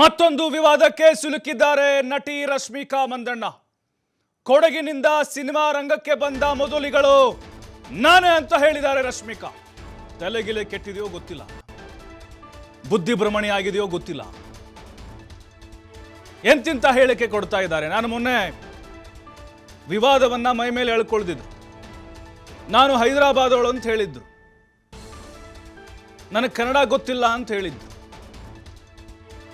ಮತ್ತೊಂದು ವಿವಾದಕ್ಕೆ ಸಿಲುಕಿದ್ದಾರೆ ನಟಿ ರಶ್ಮಿಕಾ ಮಂದಣ್ಣ. ಕೊಡಗಿನಿಂದ ಸಿನಿಮಾ ರಂಗಕ್ಕೆ ಬಂದ ಮೊದಲಿಗಳು ನಾನೇ ಅಂತ ಹೇಳಿದ್ದಾರೆ ರಶ್ಮಿಕಾ. ತಲೆಗಿಲೆ ಕೆಟ್ಟಿದೆಯೋ ಗೊತ್ತಿಲ್ಲ. ಬುದ್ಧಿ ಭ್ರಮಣಿ ಆಗಿದೆಯೋ ಗೊತ್ತಿಲ್ಲ. ಎಂತಿಂತ ಹೇಳಿಕೆ ಕೊಡ್ತಾ ಇದ್ದಾರೆ? ನಾನು ಮೊನ್ನೆ ವಿವಾದವನ್ನ ಮೈ ಮೇಲೆ ಎಳ್ಕೊಳ್ದಿದ್ರು ನಾನು ಹೈದರಾಬಾದವಳು ಅಂತ ಹೇಳಿದ್ರು ನನಗೆ ಕನ್ನಡ ಗೊತ್ತಿಲ್ಲ ಅಂತ ಹೇಳಿದ್ರು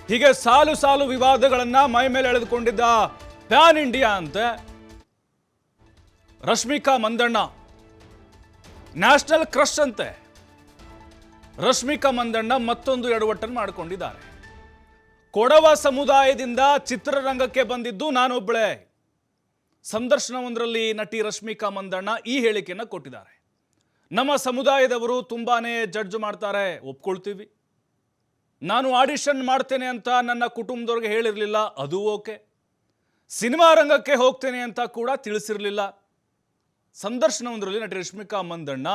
ಹೀಗೆ ಸಾಲು ಸಾಲು ವಿವಾದಗಳನ್ನ ಮೈ ಮೇಲೆ ಎಳೆದುಕೊಂಡಿದ್ದ ಪ್ಯಾನ್ ಇಂಡಿಯಾ ಅಂತೆ ರಶ್ಮಿಕಾ ಮಂದಣ್ಣ. ನ್ಯಾಷನಲ್ ಕ್ರಶ್ ಅಂತೆ. ರಶ್ಮಿಕಾ ಮಂದಣ್ಣ ಮತ್ತೊಂದು ಎಡವಟ್ಟನ್ನು ಮಾಡಿಕೊಂಡಿದ್ದಾರೆ. ಕೊಡವ ಸಮುದಾಯದಿಂದ ಚಿತ್ರರಂಗಕ್ಕೆ ಬಂದಿದ್ದು ನಾನೊಬ್ಬಳೆ. ಸಂದರ್ಶನವೊಂದರಲ್ಲಿ ನಟಿ ರಶ್ಮಿಕಾ ಮಂದಣ್ಣ ಈ ಹೇಳಿಕೆಯನ್ನು ಕೊಟ್ಟಿದ್ದಾರೆ. ನಮ್ಮ ಸಮುದಾಯದವರು ತುಂಬಾನೇ ಜಡ್ಜ್ ಮಾಡ್ತಾರೆ, ಒಪ್ಕೊಳ್ತೀವಿ. ನಾನು ಆಡಿಷನ್ ಮಾಡ್ತೇನೆ ಅಂತ ನನ್ನ ಕುಟುಂಬದವ್ರಿಗೆ ಹೇಳಿರಲಿಲ್ಲ, ಅದು ಓಕೆ. ಸಿನಿಮಾ ರಂಗಕ್ಕೆ ಹೋಗ್ತೇನೆ ಅಂತ ಕೂಡ ತಿಳಿಸಿರಲಿಲ್ಲ. ಸಂದರ್ಶನವೊಂದರಲ್ಲಿ ನಟಿ ರಶ್ಮಿಕಾ ಮಂದಣ್ಣ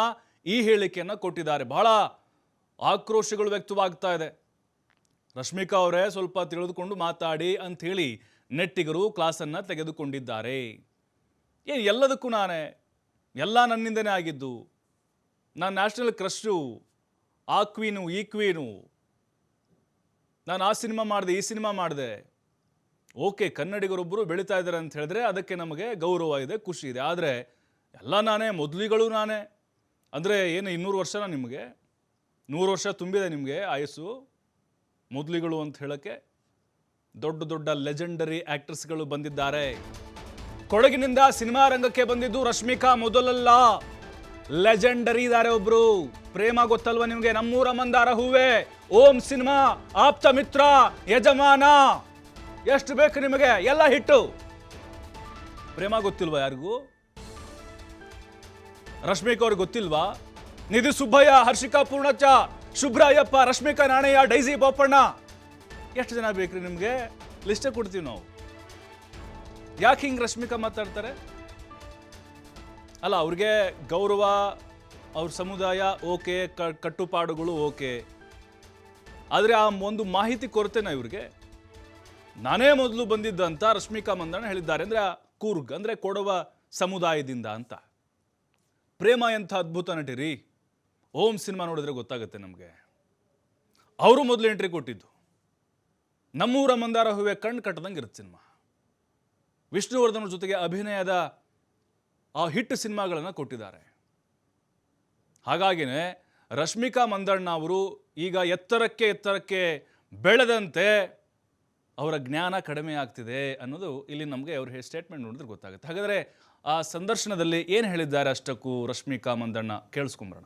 ಈ ಹೇಳಿಕೆಯನ್ನು ಕೊಟ್ಟಿದ್ದಾರೆ. ಬಹಳ ಆಕ್ರೋಶಗಳು ವ್ಯಕ್ತವಾಗ್ತಾ ಇದೆ. ರಶ್ಮಿಕಾ ಅವರೇ ಸ್ವಲ್ಪ ತಿಳಿದುಕೊಂಡು ಮಾತಾಡಿ ಅಂಥೇಳಿ ನೆಟ್ಟಿಗರು ಕ್ಲಾಸನ್ನು ತೆಗೆದುಕೊಂಡಿದ್ದಾರೆ. ಏನು ಎಲ್ಲದಕ್ಕೂ ನಾನೇ. ಎಲ್ಲ ನನ್ನಿಂದನೇ ಆಗಿದ್ದು. ನಾನು ನ್ಯಾಷನಲ್ ಕ್ರಶ್ಶು, ಆ ಕ್ವೀನು, ಈ ಕ್ವೀನು. ನಾನು ಆ ಸಿನಿಮಾ ಮಾಡಿದೆ, ಈ ಸಿನಿಮಾ ಮಾಡಿದೆ. ಓಕೆ ಕನ್ನಡಿಗರೊಬ್ಬರು ಬೆಳೀತಾ ಇದ್ದಾರೆ ಅಂತ ಹೇಳಿದ್ರೆ ಅದಕ್ಕೆ ನಮಗೆ ಗೌರವ ಇದೆ, ಖುಷಿ ಇದೆ. ಆದರೆ ಎಲ್ಲ ನಾನೇ, ಮೊದಲಿಗಳು ನಾನೇ. ಅಂದರೆ ಏನು ಇನ್ನೂರು ವರ್ಷನ ನಿಮಗೆ? ನೂರು ವರ್ಷ ತುಂಬಿದೆ ನಿಮಗೆ ಆಯಸ್ಸು ಮೊದಲಿಗಳು ಅಂತ ಹೇಳೋಕ್ಕೆ ದೊಡ್ಡ ದೊಡ್ಡ ಲೆಜೆಂಡರಿ ಆ್ಯಕ್ಟ್ರೆಸ್ಗಳು ಬಂದಿದ್ದಾರೆ. ಕೊಡಗಿನಿಂದ ಸಿನಿಮಾ ರಂಗಕ್ಕೆ ಬಂದಿದ್ದು ರಶ್ಮಿಕಾ ಮೊದಲಲ್ಲ. ಲೆಜೆಂಡರಿ ಇದ್ದಾರೆ ಒಬ್ರು. ಪ್ರೇಮ ಗೊತ್ತಲ್ವ ನಿಮಗೆ? ನಮ್ಮೂರ ಮಂದಾರ ಹೂವೆ. ಓಂ ಸಿನಿಮಾ, ಆಪ್ತ ಮಿತ್ರ, ಯಜಮಾನ. ಎಷ್ಟು ಬೇಕು ನಿಮಗೆ? ಎಲ್ಲ ಹಿಟ್ಟು. ಪ್ರೇಮ ಗೊತ್ತಿಲ್ವಾ ಯಾರಿಗೂ? ರಶ್ಮಿಕಾ ಅವ್ರಿಗೆ ಗೊತ್ತಿಲ್ವಾ? ನಿಧಿ ಸುಬ್ಬಯ್ಯ, ಹರ್ಷಿಕಾ ಪೂರ್ಣಚ್ಚ ಶುಭ್ರಯ್ಯಪ್ಪ ರಶ್ಮಿಕಾ ನಾಣಯ್ಯ, ಡೈಸಿ ಬೋಪಣ್ಣ. ಎಷ್ಟು ಜನ ಬೇಕ್ರಿ ನಿಮಗೆ? ಲಿಸ್ಟೇ ಕೊಡ್ತೀವಿ ನಾವು. ಯಾಕೆ ಹಿಂಗೆ ರಶ್ಮಿಕಾ ಮಾತಾಡ್ತಾರೆ? ಅಲ್ಲ, ಅವ್ರಿಗೆ ಗೌರವ, ಅವ್ರ ಸಮುದಾಯ ಓಕೆ ಕಟ್ಟುಪಾಡುಗಳು ಓಕೆ. ಆದರೆ ಆ ಒಂದು ಮಾಹಿತಿ ಕೊರತೆನ ಇವ್ರಿಗೆ. ನಾನೇ ಮೊದಲು ಬಂದಿದ್ದಂತ ರಶ್ಮಿಕಾ ಮಂದಣ್ಣ ಹೇಳಿದ್ದಾರೆ, ಅಂದರೆ ಕೂರ್ಗ್, ಅಂದರೆ ಕೊಡವ ಸಮುದಾಯದಿಂದ ಅಂತ. ಪ್ರೇಮ ಎಂಥ ಅದ್ಭುತ ನಟಿರಿ ಓಂ ಸಿನಿಮಾ ನೋಡಿದ್ರೆ ಗೊತ್ತಾಗುತ್ತೆ ನಮಗೆ. ಅವರು ಮೊದಲು ಎಂಟ್ರಿ ಕೊಟ್ಟಿದ್ದು. ನಮ್ಮೂರ ಮಂದಾರ ಹೂವೆ ಕಣ್ಣು ಕಟ್ಟದಂಗೆ ಇರುತ್ತೆ ಸಿನಿಮಾ. ವಿಷ್ಣುವರ್ಧನ್ ಜೊತೆಗೆ ಅಭಿನಯದ ಆ ಹಿಟ್ ಸಿನಿಮಾಗಳನ್ನು ಕೊಟ್ಟಿದ್ದಾರೆ. ಹಾಗಾಗಿನೇ ರಶ್ಮಿಕಾ ಮಂದಣ್ಣ ಅವರು ಈಗ ಎತ್ತರಕ್ಕೆ ಎತ್ತರಕ್ಕೆ ಬೆಳೆದಂತೆ ಅವರ ಜ್ಞಾನ ಕಡಿಮೆ ಆಗ್ತಿದೆ ಅನ್ನೋದು ಇಲ್ಲಿ ನಮಗೆ ಅವ್ರ ಸ್ಟೇಟ್ಮೆಂಟ್ ನೋಡಿದ್ರೆ ಗೊತ್ತಾಗುತ್ತೆ. ಹಾಗಾದರೆ ಆ ಸಂದರ್ಶನದಲ್ಲಿ ಏನು ಹೇಳಿದ್ದಾರೆ ಅಷ್ಟಕ್ಕೂ Rashmika Mandanna? ಕೇಳಿಸ್ಕೊಂಬರೋಣ.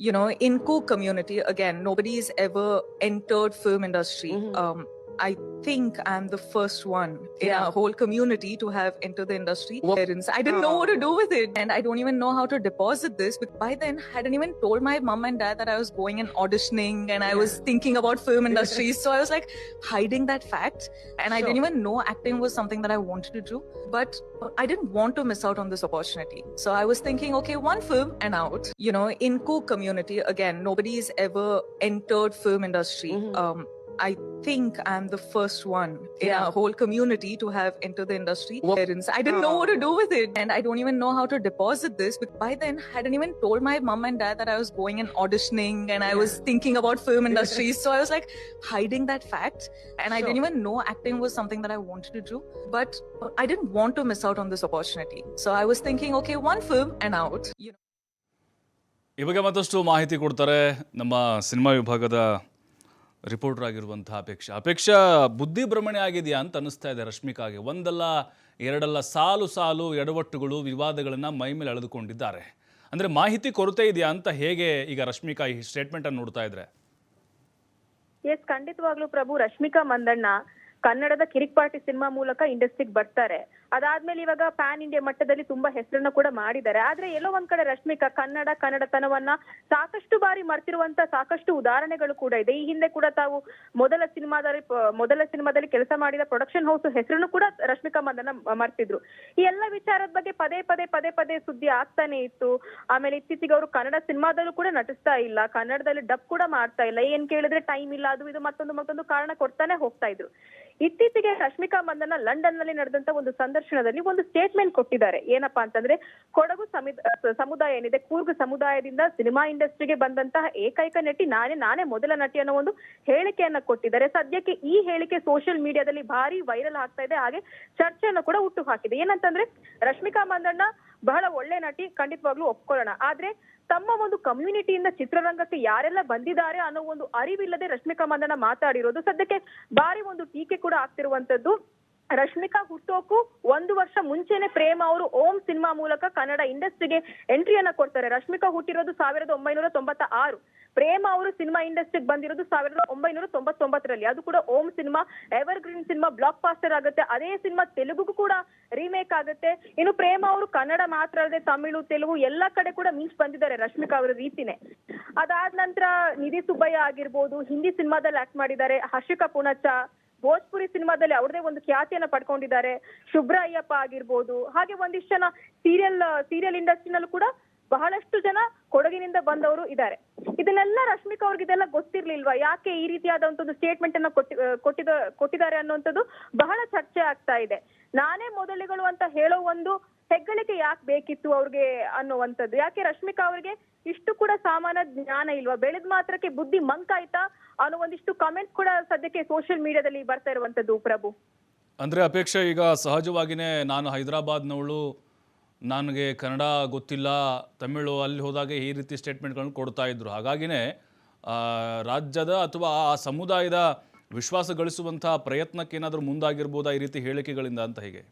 You know in cook community again nobody's ever entered film industry Mhm. um I think I'm the first one in Yeah. our whole community to have entered the industry. Parents, I didn't know what to do with it, and I don't even know how to deposit this. But by then, I hadn't even told my mom and dad that I was going and auditioning, and I was thinking about film industry. so I was like hiding that fact, and I didn't even know acting was something that I wanted to do. But I didn't want to miss out on this opportunity. So I was thinking, okay, one film and out. You know, in cook community, again, nobody's ever entered film industry. Mhm. Um, I think I'm the first one in Yeah. our whole community to have entered the industry. Wha- Parents, I didn't know what to do with it, and I don't even know how to deposit this. But by then, I hadn't even told my mom and dad that I was going and auditioning, and I was thinking about film industry. so I was like hiding that fact, and I didn't Sure. even know acting was something that I wanted to do. But I didn't want to miss out on this opportunity. So I was thinking, okay, one film and out. You know. ಈ ಬಗ್ಗೆ ಮತ್ತಷ್ಟು ಮಾಹಿತಿ ಕೊಡ್ತಾರೆ ನಮ್ಮ cinema ವಿಭಾಗದ reporter ಆಗಿರುವಂಥ ಅಪೇಕ್ಷಾ. ಅಪೇಕ್ಷಾ ಬುದ್ಧಿ ಭ್ರಮಣೆ ಆಗಿದೆಯಾ ಅಂತ ಅನ್ನಿಸ್ತಾ ಇದೆ ರಶ್ಮಿಕಾಗೆ. ಒಂದಲ್ಲ, ಎರಡಲ್ಲ, ಸಾಲು ಸಾಲು ಎಡವಟ್ಟುಗಳು ವಿವಾದಗಳನ್ನು ಮೈ ಮೇಲೆ ಎಳೆದುಕೊಂಡಿದ್ದಾರೆ ಅಂದರೆ ಮಾಹಿತಿ ಕೊರತೆ ಇದೆಯಾ ಅಂತ ಹೇಗೆ ಈಗ ರಶ್ಮಿಕಾ ಈ ಸ್ಟೇಟ್ಮೆಂಟನ್ನು ನೋಡ್ತಾ ಇದ್ರೆ? ಎಸ್ ಖಂಡಿತವಾಗ್ಲೂ ಪ್ರಭು, ರಶ್ಮಿಕಾ ಮಂದಣ್ಣ ಕನ್ನಡದ ಕಿರಿಕ್ ಪಾರ್ಟಿ ಸಿನಿಮಾ ಮೂಲಕ ಇಂಡಸ್ಟ್ರಿಗೆ ಬರ್ತಾರೆ. ಅದಾದ್ಮೇಲೆ ಇವಾಗ ಪ್ಯಾನ್ ಇಂಡಿಯಾ ಮಟ್ಟದಲ್ಲಿ ತುಂಬಾ ಹೆಸರನ್ನ ಕೂಡ ಮಾಡಿದ್ದಾರೆ. ಆದ್ರೆ ಎಲ್ಲೋ ಒಂದ್ ಕಡೆ ರಶ್ಮಿಕಾ, ಕನ್ನಡ, ಕನ್ನಡತನವನ್ನ ಸಾಕಷ್ಟು ಬಾರಿ ಮರ್ತಿರುವಂತ ಸಾಕಷ್ಟು ಉದಾಹರಣೆಗಳು ಕೂಡ ಇದೆ. ಈ ಹಿಂದೆ ಕೂಡ ತಾವು ಮೊದಲ ಸಿನಿಮಾದಲ್ಲಿ ಮೊದಲ ಸಿನಿಮಾದಲ್ಲಿ ಕೆಲಸ ಮಾಡಿದ ಪ್ರೊಡಕ್ಷನ್ ಹೌಸ್ ಹೆಸರನ್ನು ಕೂಡ ರಶ್ಮಿಕಾ ಮಂದನ ಮರ್ತಿದ್ರು. ಈ ಎಲ್ಲ ವಿಚಾರದ ಬಗ್ಗೆ ಪದೇ ಪದೇ ಪದೇ ಪದೇ ಸುದ್ದಿ ಆಗ್ತಾನೆ ಇತ್ತು. ಆಮೇಲೆ ಇತ್ತೀಚೆಗೆ ಅವರು ಕನ್ನಡ ಸಿನಿಮಾದಲ್ಲೂ ಕೂಡ ನಟಿಸ್ತಾ ಇಲ್ಲ. ಕನ್ನಡದಲ್ಲಿ ಡಬ್ ಕೂಡ ಮಾಡ್ತಾ ಇಲ್ಲ. ಏನ್ ಕೇಳಿದ್ರೆ ಟೈಮ್ ಇಲ್ಲ, ಅದು ಇದು, ಮತ್ತೊಂದು ಮತ್ತೊಂದು ಕಾರಣ ಕೊಡ್ತಾನೆ ಹೋಗ್ತಾ ಇದ್ರು. ಇತ್ತೀಚೆಗೆ ರಶ್ಮಿಕಾ ಮಂದನ ಲಂಡನ್ನಲ್ಲಿ ನಡೆದಂತ ಒಂದು ಸಂದರ್ಶನದಲ್ಲಿ ಒಂದು ಸ್ಟೇಟ್ಮೆಂಟ್ ಕೊಟ್ಟಿದ್ದಾರೆ. ಏನಪ್ಪಾ ಅಂತಂದ್ರೆ, ಕೊಡಗು ಸಮಿದ- ಸಮುದಾಯ ಏನಿದೆ, ಕೂರ್ಗ್ ಸಮುದಾಯದಿಂದ ಸಿನಿಮಾ ಇಂಡಸ್ಟ್ರಿಗೆ ಬಂದಂತಹ ಏಕೈಕ ನಟಿ ನಾನೇ ನಾನೇ ಮೊದಲ ನಟಿ ಅನ್ನೋ ಒಂದು ಹೇಳಿಕೆಯನ್ನ ಕೊಟ್ಟಿದ್ದಾರೆ. ಸದ್ಯಕ್ಕೆ ಈ ಹೇಳಿಕೆ ಸೋಷಿಯಲ್ ಮೀಡಿಯಾದಲ್ಲಿ ಭಾರಿ ವೈರಲ್ ಆಗ್ತಾ ಇದೆ. ಹಾಗೆ ಚರ್ಚೆಯನ್ನು ಕೂಡ ಹುಟ್ಟು ಹಾಕಿದೆ. ಏನಂತಂದ್ರೆ, ರಶ್ಮಿಕಾ ಮಂದಣ್ಣ ಬಹಳ ಒಳ್ಳೆ ನಟಿ ಖಂಡಿತವಾಗ್ಲೂ ಒಪ್ಕೊಳ್ಳೋಣ. ಆದ್ರೆ ತಮ್ಮ ಒಂದು ಕಮ್ಯುನಿಟಿಯಿಂದ ಚಿತ್ರರಂಗಕ್ಕೆ ಯಾರೆಲ್ಲ ಬಂದಿದ್ದಾರೆ ಅನ್ನೋ ಒಂದು ಅರಿವಿಲ್ಲದೆ ರಶ್ಮಿಕಾ ಮಂದನ ಮಾತಾಡಿರೋದು ಸದ್ಯಕ್ಕೆ ಭಾರಿ ಒಂದು ಟೀಕೆ ಕೂಡ ಆಗ್ತಿರುವಂತದ್ದು. ರಶ್ಮಿಕಾ ಹುಟ್ಟೋಕು ಒಂದು ವರ್ಷ ಮುಂಚೆನೆ ಪ್ರೇಮ ಅವರು ಓಂ ಸಿನಿಮಾ ಮೂಲಕ ಕನ್ನಡ ಇಂಡಸ್ಟ್ರಿಗೆ ಎಂಟ್ರಿಯನ್ನ ಕೊಡ್ತಾರೆ. ರಶ್ಮಿಕಾ ಹುಟ್ಟಿರೋದು ಸಾವಿರದ ಒಂಬೈನೂರ ತೊಂಬತ್ತ ಆರು ಪ್ರೇಮ ಅವರು ಸಿನಿಮಾ ಇಂಡಸ್ಟ್ರಿಗೆ ಬಂದಿರೋದು ಸಾವಿರದ ಒಂಬೈನೂರ ತೊಂಬತ್ತೊಂಬತ್ತರಲ್ಲಿ. ಅದು ಕೂಡ Om cinema evergreen cinema blockbuster ಆಗುತ್ತೆ. ಅದೇ ಸಿನಿಮಾ ತೆಲುಗುಗೂ ಕೂಡ ರೀಮೇಕ್ ಆಗುತ್ತೆ. ಇನ್ನು ಪ್ರೇಮ ಅವರು ಕನ್ನಡ ಮಾತ್ರ ಅಲ್ಲದೆ ತಮಿಳು, ತೆಲುಗು ಎಲ್ಲ ಕಡೆ ಕೂಡ ಮೀನ್ಸ್ ಬಂದಿದ್ದಾರೆ ರಶ್ಮಿಕಾ ಅವರ ರೀತಿನೇ. ಅದಾದ ನಂತರ ನಿಧಿ ಸುಬ್ಬಯ್ಯ ಆಗಿರ್ಬೋದು, ಹಿಂದಿ ಸಿನಿಮಾದಲ್ಲಿ ಆಕ್ಟ್ ಮಾಡಿದ್ದಾರೆ. ಹರ್ಷಿಕಾ ಪುಣಚ ಭೋಜ್ಪುರಿ ಸಿನಿಮಾದಲ್ಲಿ ಅವ್ರದೇ ಒಂದು ಖ್ಯಾತಿಯನ್ನ ಪಡ್ಕೊಂಡಿದ್ದಾರೆ. ಶುಭ್ರ ಅಯ್ಯಪ್ಪ ಆಗಿರ್ಬೋದು, ಹಾಗೆ ಒಂದಿಷ್ಟು ಜನ ಸೀರಿಯಲ್ ಸೀರಿಯಲ್ ಇಂಡಸ್ಟ್ರಿನಲ್ಲೂ ಕೂಡ ಬಹಳಷ್ಟು ಜನ ಕೊಡಗಿನಿಂದ ಬಂದವರು ಇದ್ದಾರೆ. ಇದನ್ನೆಲ್ಲ ರಶ್ಮಿಕಾ ಅವ್ರಿಗೆ ಇದೆಲ್ಲ ಗೊತ್ತಿರ್ಲಿಲ್ವಾ? ಯಾಕೆ ಈ ರೀತಿಯಾದ ಒಂದು ಸ್ಟೇಟ್ಮೆಂಟ್ ಅನ್ನ ಕೊಟ್ಟಿದ, ಕೊಟ್ಟಿದ್ದಾರೆ ಅನ್ನುವಂಥದ್ದು ಬಹಳ ಚರ್ಚೆ ಆಗ್ತಾ ಇದೆ. ನಾನೇ ಮೊದಲಿಗಳು ಅಂತ ಹೇಳೋ ಒಂದು ಹೆಗ್ಗಳಿಕೆ ಯಾಕೆ ಬೇಕಿತ್ತು ಅವ್ರಿಗೆ ಅನ್ನುವಂಥದ್ದು? ಯಾಕೆ ರಶ್ಮಿಕಾ ಅವ್ರಿಗೆ ಇಷ್ಟು ಕೂಡ ಸಾಮಾನ್ಯ ಜ್ಞಾನ ಇಲ್ವಾ? ಬೆಳೆದ್ ಮಾತ್ರಕ್ಕೆ ಬುದ್ಧಿ ಮಂಕಾಯ್ತಾ ಅನ್ನೋ ಒಂದಿಷ್ಟು ಕಮೆಂಟ್ ಕೂಡ ಸದ್ಯಕ್ಕೆ ಸೋಷಿಯಲ್ ಮೀಡಿಯಾದಲ್ಲಿ ಬರ್ತಾ ಇರುವಂತದ್ದು ಪ್ರಭು. ಅಂದ್ರೆ ಅಪೇಕ್ಷೆ ಈಗ ಸಹಜವಾಗಿನೇ ನಾನು ಹೈದರಾಬಾದ್ನವಳು ನನಗೆ ಕನ್ನಡ ಗೊತ್ತಿಲ್ಲ, ತಮಿಳು ಅಲ್ಲಿ ಹೋದಾಗ ಈ ರೀತಿ ಸ್ಟೇಟ್ಮೆಂಟ್ಗಳನ್ನು ಕೊಡ್ತಾ ಇದ್ರು. ಹಾಗಾಗಿನೇ ರಾಜ್ಯದ ಅಥವಾ ಆ ಸಮುದಾಯದ ವಿಶ್ವಾಸ ಗಳಿಸುವಂತಹ ಪ್ರಯತ್ನಕ್ಕೆ ಏನಾದರೂ ಮುಂದಾಗಿರ್ಬೋದಾ ಈ ರೀತಿ ಹೇಳಿಕೆಗಳಿಂದ ಅಂತ ಹೇಗೆ?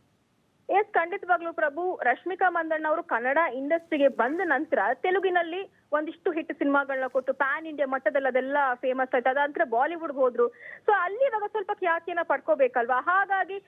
ಎಸ್, ಖಂಡಿತವಾಗ್ಲೂ ಪ್ರಭು. ರಶ್ಮಿಕಾ ಮಂದಣ್ಣ ಅವರು ಕನ್ನಡ ಇಂಡಸ್ಟ್ರಿಗೆ ಬಂದ ನಂತರ ತೆಲುಗಿನಲ್ಲಿ ಒಂದಿಷ್ಟು ಹಿಟ್ ಸಿನಿಮಾಗಳನ್ನ ಕೊಟ್ಟು ಪ್ಯಾನ್ ಇಂಡಿಯಾ ಮಟ್ಟದಲ್ಲಿ ಅದೆಲ್ಲ ಫೇಮಸ್ ಆಯ್ತು. ಅದ ಬಾಲಿವುಡ್ ಹೋದ್ರು. ಸೊ ಅಲ್ಲಿ ಇವಾಗ ಸ್ವಲ್ಪ ಖ್ಯಾತಿಯನ್ನ ಪಡ್ಕೋಬೇಕಲ್ವಾ? ಹಾಗಾಗಿ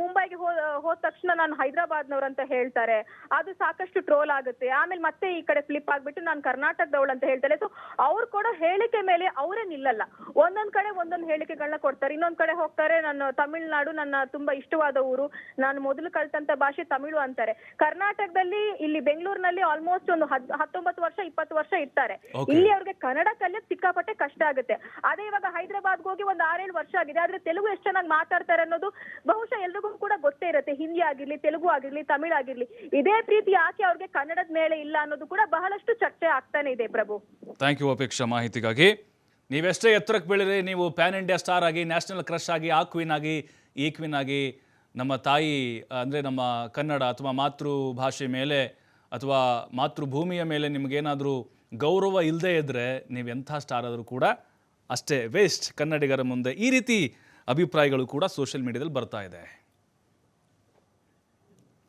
ಮುಂಬೈಗೆ ಹೋದ ತಕ್ಷಣ ನಾನು ಹೈದರಾಬಾದ್ನವ್ರು ಅಂತ ಹೇಳ್ತಾರೆ. ಅದು ಸಾಕಷ್ಟು ಟ್ರೋಲ್ ಆಗುತ್ತೆ. ಆಮೇಲೆ ಮತ್ತೆ ಈ ಕಡೆ ಫ್ಲಿಪ್ ಆಗ್ಬಿಟ್ಟು ನಾನು ಕರ್ನಾಟಕದವಳು ಅಂತ ಹೇಳ್ತಾರೆ. ಸೊ ಅವ್ರು ಕೊಡೋ ಹೇಳಿಕೆ ಮೇಲೆ ಅವರೇ ನಿಲ್ಲಲ್ಲ. ಒಂದೊಂದ್ ಕಡೆ ಒಂದೊಂದು ಹೇಳಿಕೆಗಳನ್ನ ಕೊಡ್ತಾರೆ. ಇನ್ನೊಂದ್ ಕಡೆ ಹೋಗ್ತಾರೆ ನಾನು ತಮಿಳ್ನಾಡು ನನ್ನ ತುಂಬಾ ಇಷ್ಟವಾದ ಊರು. ನಾನು ಮೊದಲು ಕಲ್ತಂತ ಭಾಷೆ ತಮಿಳು ಅಂತಾರೆ. ಕರ್ನಾಟಕದಲ್ಲಿ, ಇಲ್ಲಿ ಬೆಂಗಳೂರಿನಲ್ಲಿ ಆಲ್ಮೋಸ್ಟ್ ಒಂದು ಹತ್ತೊಂಬತ್ತು ವರ್ಷ, ಇಪ್ಪತ್ತು ವರ್ಷ ಇರ್ತಾರೆ. ಇಲ್ಲಿ ಅವ್ರಿಗೆ ಕನ್ನಡ ಕಲಿಯೋದ್ ಸಿಕ್ಕಾಪಟ್ಟೆ ಕಷ್ಟ ಆಗುತ್ತೆ. ಅದೇ ಇವಾಗ ಹೈದ್ರಾಬಾದ್ ಹೋಗಿ ಒಂದ್ ಆರೇಳು ವರ್ಷ ಆಗಿದೆ. ಆದ್ರೆ ತೆಲುಗು ಎಷ್ಟು ಚೆನ್ನಾಗಿ ಮಾತಾಡ್ತಾರೆ ಅನ್ನೋದು ಬಹುಶಃ ಎಲ್ರಿಗೂ ಕೂಡ ಗೊತ್ತೇ ಇರುತ್ತೆ. ಹಿಂದಿ ಆಗಿರ್ಲಿ ತೆಲುಗು ಆಗಿರ್ಲಿ ತಮಿಳ್ ಆಗಿರ್ಲಿ. ಇದೇ ಪ್ರೀತಿ ಯಾಕೆ ಅವ್ರಿಗೆ ಕನ್ನಡದ ಮೇಲೆ ಇಲ್ಲ ಅನ್ನೋದು ಕೂಡ ಬಹಳಷ್ಟು ಚರ್ಚೆ ಆಗ್ತಾನೆ ಇದೆ ಪ್ರಭು. ಥ್ಯಾಂಕ್ ಯು ಅಪೇಕ್ಷಾ ಮಾಹಿತಿಗಾಗಿ. ನೀವೆಷ್ಟೇ ಎತ್ತರಕ್ಕೆ ಬೆಳೆದ್ರೆ ನೀವು ಪ್ಯಾನ್ ಇಂಡಿಯಾ ಸ್ಟಾರ್ ಆಗಿ ನ್ಯಾಷನಲ್ ಕ್ರಶ್ ಆಗಿ ಆ ಕ್ವೀನ್ ಆಗಿ ಈ ಕ್ವೀನ್ ಆಗಿ ನಮ್ಮ ತಾಯಿ ಅಂದರೆ ನಮ್ಮ ಕನ್ನಡ ಅಥವಾ ಮಾತೃಭಾಷೆ ಮೇಲೆ ಅಥವಾ ಮಾತೃಭೂಮಿಯ ಮೇಲೆ ನಿಮಗೇನಾದರೂ ಗೌರವ ಇಲ್ಲದೇ ಇದ್ದರೆ ನೀವು ಎಂಥ ಸ್ಟಾರ್ ಆದರೂ ಕೂಡ ಅಷ್ಟೇ ವೇಸ್ಟ್ ಕನ್ನಡಿಗರ ಮುಂದೆ ಈ ರೀತಿ ಅಭಿಪ್ರಾಯಗಳು ಕೂಡ ಸೋಷಿಯಲ್ ಮೀಡಿಯಾದಲ್ಲಿ ಬರ್ತಾ ಇದೆ.